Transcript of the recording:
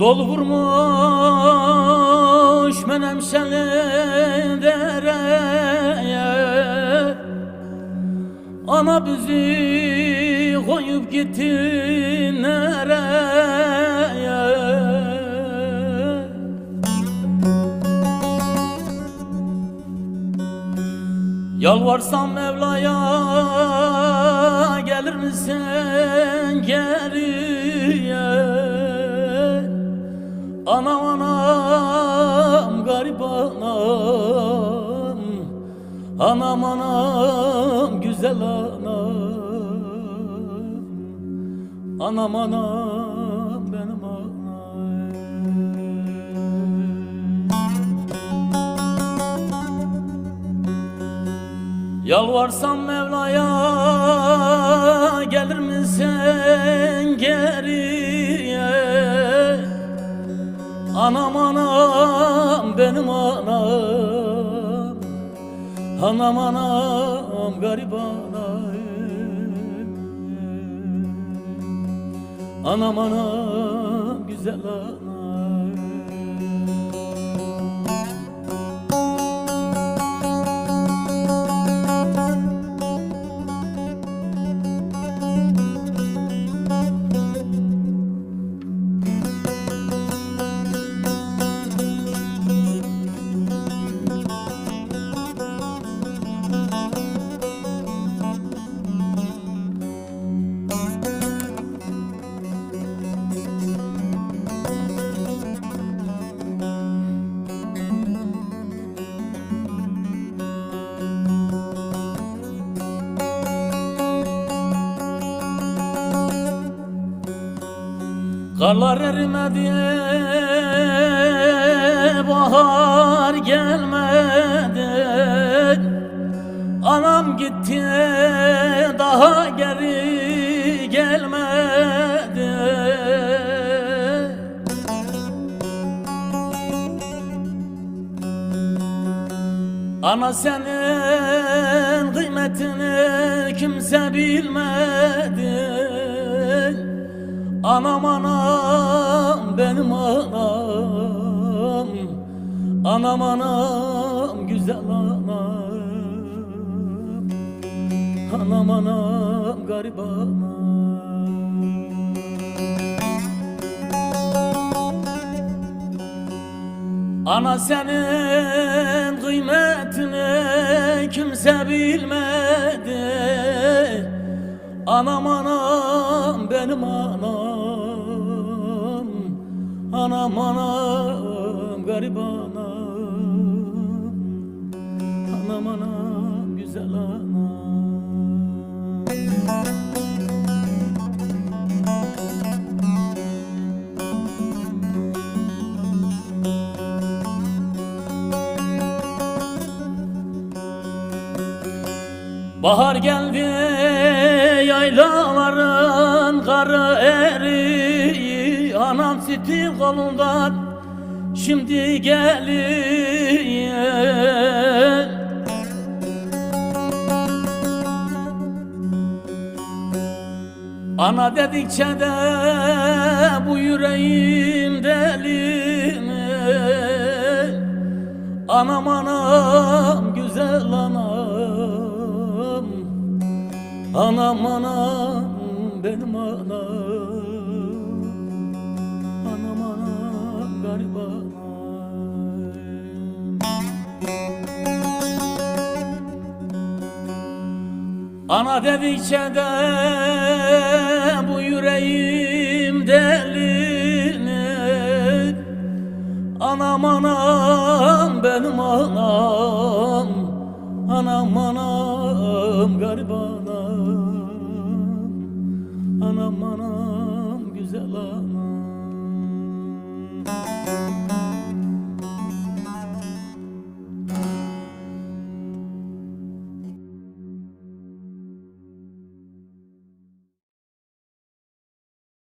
Yol vurmuş menemşeli dereye. Ana bizi koyup gitti nereye? Yalvarsam Mevla'ya gelir misin geriye Anam anam güzel anam Anam anam benim anam. Yalvarsam Mevla'ya gelir misin geriye? Anam anam benim anam Anam anam garip anam Anam anam güzel anam Karlar erimedi Bahar gelmedi. Anam gitti Daha geri gelmedi. Ana senin kıymetini kimse bilmedi Anam anam benim anam. Anam anam güzel anam. Anam anam garip anam. Ana senin kıymetini kimse bilmedi. Anam anam benim anam Anam anam garip anam. Anam anam güzel anam. Bahar geldi yaylaların karı eri Sütü kolundan şimdi geliyor Ana dedikçe de bu yüreğim deli mi? Anam anam güzel anam. Anam anam benim Anam anam Ana dedikçe de bu yüreğim delinir Anam anam benim anam. Anam anam garip anam